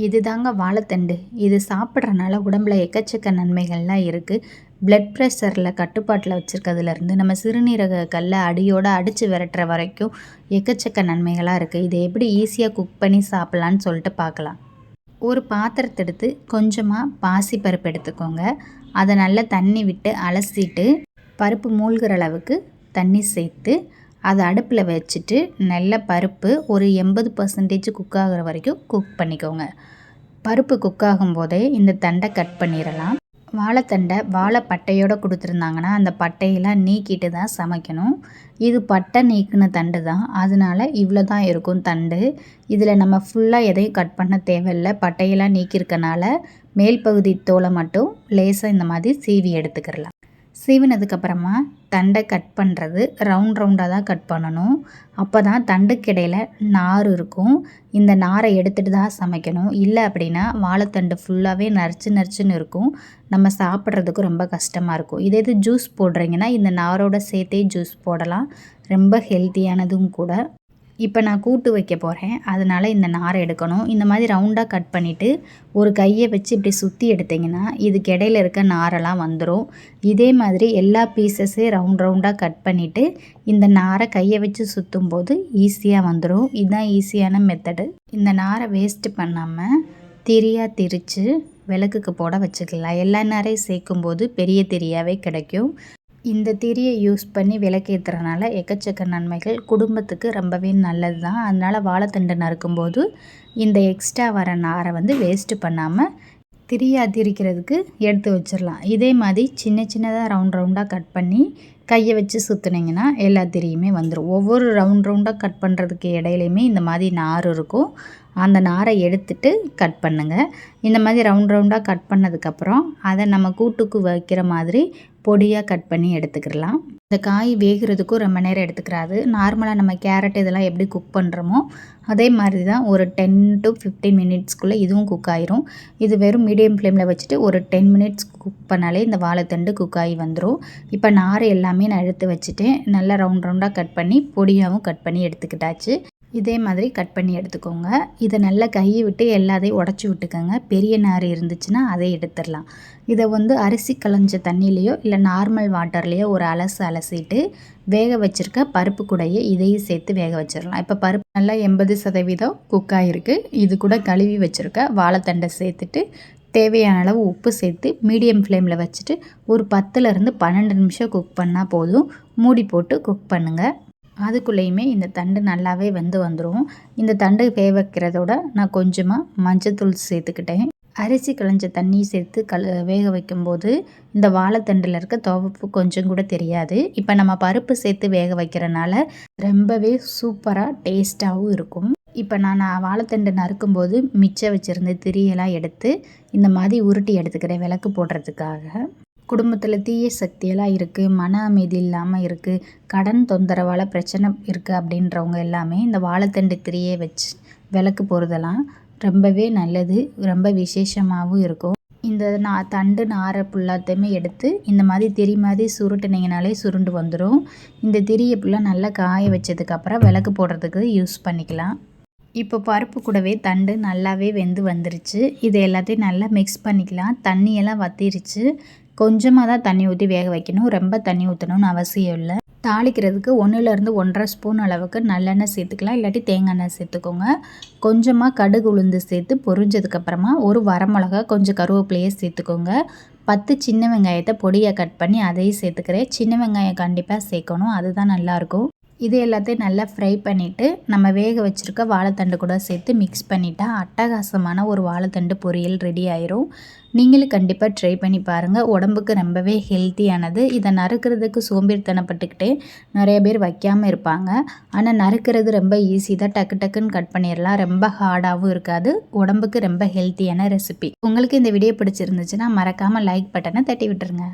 இது தாங்க வாழைத்தண்டு. இது சாப்பிட்றனால உடம்புல எக்கச்சக்க நன்மைகள்லாம் இருக்குது பிளட் ப்ரெஷரில் கட்டுப்பாட்டில் வச்சுருக்கிறதுலேருந்து நம்ம சிறுநீரக கல்லை அடியோடு அடித்து விரட்டுற வரைக்கும் எக்கச்சக்க நன்மைகளாக இருக்குது இதை எப்படி ஈஸியாக குக் பண்ணி சாப்பிட்லான்னு சொல்லிட்டு பார்க்கலாம் ஒரு பாத்திரத்தை எடுத்து கொஞ்சமாக பாசி பருப்பு எடுத்துக்கோங்க. அதை நல்லா தண்ணி விட்டு அலசிட்டு பருப்பு மூழ்கிற அளவுக்கு தண்ணி சேர்த்து அதை அடுப்பில் வச்சுட்டு நல்ல பருப்பு ஒரு எண்பது பர்சன்டேஜ் குக் ஆகிற வரைக்கும் குக் பண்ணிக்கோங்க. பருப்பு குக் ஆகும் போதே இந்த தண்டை கட் பண்ணிடலாம். வாழைத்தண்டை வாழை பட்டையோடு கொடுத்துருந்தாங்கன்னா அந்த பட்டையெல்லாம் நீக்கிட்டு தான் சமைக்கணும். இது பட்டை நீக்கின தண்டு தான். அதனால இவ்வளோ தான் இருக்கும் தண்டு. இதில் நம்ம ஃபுல்லாக எதையும் கட் பண்ண தேவையில்லை. பட்டையெல்லாம் நீக்கியிருக்கனால மேல் பகுதி தோலை மட்டும் லேசாக இந்த மாதிரி சீவி எடுத்துக்கிறலாம். சீவினதுக்கப்புறமா தண்டை கட் பண்ணுறது ரவுண்ட் ரவுண்டாக தான் கட் பண்ணணும். அப்போ தான் தண்டுக்கிடையில் நார் இருக்கும். இந்த நாரை எடுத்துகிட்டு தான் சமைக்கணும். இல்லை அப்படின்னா வாழைத்தண்டு ஃபுல்லாகவே நரிச்சு நரிச்சுன்னு இருக்கும். நம்ம சாப்பிட்றதுக்கு ரொம்ப கஷ்டமாக இருக்கும். இதே இது ஜூஸ் போடுறீங்கன்னா இந்த நாரோட சேர்த்தே ஜூஸ் போடலாம். ரொம்ப ஹெல்த்தியானதும் கூட. இப்போ நான் கூட்டு வைக்க போகிறேன் அதனால் இந்த நாரை எடுக்கணும். இந்த மாதிரி ரவுண்டாக கட் பண்ணிவிட்டு ஒரு கையை வச்சு இப்படி சுற்றி எடுத்திங்கன்னா இதுக்கு இடையில இருக்க நாரெல்லாம் வந்துடும் இதே மாதிரி எல்லா பீசஸே ரவுண்ட் ரவுண்டாக கட் பண்ணிவிட்டு இந்த நாரை கையை வச்சு சுற்றும் போது ஈஸியாக வந்துடும் இதுதான் ஈஸியான மெத்தடு இந்த நாரை வேஸ்ட்டு பண்ணாமல் திரியாக திரித்து விளக்குக்கு போட வச்சுக்கலாம். எல்லா நாரையும் சேர்க்கும்போது பெரிய திரியாகவே கிடைக்கும். இந்த திரியை யூஸ் பண்ணி விளக்கேற்றுறனால எக்கச்சக்க நன்மைகள் குடும்பத்துக்கு ரொம்பவே நல்லது தான் அதனால் வாழைத்தண்டு நறுக்கும்போது இந்த எக்ஸ்ட்ரா வர நாரை வந்து வேஸ்ட்டு பண்ணாமல் திரியை திரிக்கிறதுக்கு எடுத்து வச்சிடலாம் இதே மாதிரி சின்ன சின்னதாக ரவுண்ட் ரவுண்டாக கட் பண்ணி கையை வச்சு சுற்றுனீங்கன்னா எல்லா திரியுமே வந்துடும் ஒவ்வொரு ரவுண்ட் ரவுண்டாக கட் பண்ணுறதுக்கு இடையிலையுமே இந்த மாதிரி நார் இருக்கும். அந்த நாரை எடுத்துட்டு கட் பண்ணுங்கள் இந்த மாதிரி ரவுண்ட் ரவுண்டாக கட் பண்ணதுக்கப்புறம் அதை நம்ம கூட்டுக்கு வைக்கிற மாதிரி பொடியாக கட் பண்ணி எடுத்துக்கிடலாம். இந்த காய் வேகிறதுக்கும் ரொம்ப நேரம் எடுத்துக்கிறாது நார்மலாக நம்ம கேரட் இதெல்லாம் எப்படி குக் பண்ணுறோமோ அதே மாதிரி தான் ஒரு டென் டு ஃபிஃப்டீன் மினிட்ஸ்க்குள்ளே இதுவும் குக் ஆயிரும். இது வெறும் மீடியம் ஃப்ளேமில் வச்சுட்டு ஒரு டென் மினிட்ஸ் குக் பண்ணாலே இந்த வாழைத்தண்டு குக் ஆகி வந்துடும் இப்போ நார் எல்லாமே நான் எடுத்து வச்சுட்டேன். நல்லா ரவுண்ட் ரவுண்டாக கட் பண்ணி பொடியாகவும் கட் பண்ணி எடுத்துக்கிட்டாச்சு. இதே மாதிரி கட் பண்ணி எடுத்துக்கோங்க. இதை நல்லா கையை விட்டு எல்லாத்தையும் உடச்சி விட்டுக்கோங்க. பெரிய நார் இருந்துச்சுன்னா அதை எடுத்துடலாம். இதை வந்து அரிசி களைஞ்ச தண்ணியிலையோ இல்லை நார்மல் வாட்டர்லேயோ ஒரு அலசு அலசிட்டு வேக வச்சுருக்க பருப்பு கூடையே இதையும் சேர்த்து வேக வச்சிடலாம். இப்போ பருப்பு நல்லா எண்பது சதவீதம் குக் ஆகிருக்கு இது கூட கழுவி வச்சுருக்க வாழைத்தண்டை சேர்த்துட்டு தேவையான அளவு உப்பு சேர்த்து மீடியம் ஃப்ளேமில் வச்சுட்டு ஒரு பத்துலேருந்து பன்னெண்டு நிமிஷம் குக் பண்ணால் போதும். மூடி போட்டு குக் பண்ணுங்கள் அதுக்குள்ளேயுமே இந்த தண்டு நல்லாவே வெந்து வந்துடும் இந்த தண்டு வேக வைக்கிறதோட நான் கொஞ்சமாக மஞ்சத்தூள் சேர்த்துக்கிட்டேன். அரிசி களைஞ்ச தண்ணி சேர்த்து கல வேக வைக்கும்போது இந்த வாழைத்தண்டில் இருக்க துவப்பு கொஞ்சம் கூட தெரியாது. இப்போ நம்ம பருப்பு சேர்த்து வேக வைக்கிறனால ரொம்பவே சூப்பராக டேஸ்ட்டாகவும் இருக்கும். இப்போ நான் வாழைத்தண்டு நறுக்கும்போது மிச்சம் வச்சுருந்த திரியெல்லாம் எடுத்து இந்த மாதிரி உருட்டி எடுத்துக்கிறேன் விளக்கு போடுறதுக்காக. குடும்பத்தில் தீய சக்தியெல்லாம் இருக்குது மன அமைதி இல்லாமல் இருக்குது கடன் தொந்தரவால் பிரச்சனை இருக்குது அப்படின்றவங்க எல்லாமே இந்த வாழைத்தண்டு திரியை வச்சு விளக்கு போகிறதெல்லாம் ரொம்பவே நல்லது ரொம்ப விசேஷமாகவும் இருக்கும். இந்த நா தண்டு நாரை புல்லாத்தையுமே எடுத்து இந்த மாதிரி திரி மாதிரி சுருட்டுனீங்கனாலே சுருண்டு வந்துடும் இந்த திரியை ஃபுல்லாக நல்லா காய வச்சதுக்கப்புறம் விளக்கு போடுறதுக்கு யூஸ் பண்ணிக்கலாம். இப்போ பருப்பு கூடவே தண்டு நல்லாவே வெந்து வந்துருச்சு. இது எல்லாத்தையும் நல்லா மிக்ஸ் பண்ணிக்கலாம். தண்ணியெல்லாம் வத்திருச்சு. கொஞ்சமாக தான் தண்ணி ஊற்றி வேக வைக்கணும். ரொம்ப தண்ணி ஊற்றணும்னு அவசியம் இல்லை. தாளிக்கிறதுக்கு ஒன்றுலேருந்து ஒன்றரை ஸ்பூன் அளவுக்கு நல்லெண்ணெய் சேர்த்துக்கலாம். இல்லாட்டி தேங்காய் எண்ணெய் சேர்த்துக்கோங்க. கொஞ்சமாக கடுகு உளுந்து சேர்த்து பொரிஞ்சதுக்கப்புறமா ஒரு வரமிளகா கொஞ்சம் கருவேப்பிலையே சேர்த்துக்கோங்க. பத்து சின்ன வெங்காயத்தை பொடியாக கட் பண்ணி அதையும் சேர்த்துக்கிறேன். சின்ன வெங்காயம் கண்டிப்பாக சேர்க்கணும். அதுதான் நல்லாயிருக்கும் இது எல்லாத்தையும் நல்லா ஃப்ரை பண்ணிவிட்டு நம்ம வேக வச்சுருக்க வாழைத்தண்டு கூட சேர்த்து மிக்ஸ் பண்ணிட்டா அட்டகாசமான ஒரு வாழைத்தண்டு பொரியல் ரெடி ஆயிரும். நீங்களும் கண்டிப்பாக ட்ரை பண்ணி பாருங்கள் உடம்புக்கு ரொம்பவே ஹெல்த்தியானது இதை நறுக்கிறதுக்கு சோம்பேறித்தனப்பட்டுக்கிட்டே நிறைய பேர் வைக்காமல் இருப்பாங்க. ஆனால் நறுக்கிறது ரொம்ப ஈஸி தான். டக்கு டக்குன்னு கட் பண்ணிடலாம். ரொம்ப ஹார்டாகவும் இருக்காது. உடம்புக்கு ரொம்ப ஹெல்த்தியான ரெசிபி உங்களுக்கு இந்த வீடியோ பிடிச்சிருந்துச்சுன்னா மறக்காமல் லைக் பட்டனை தட்டி விட்டுருங்க.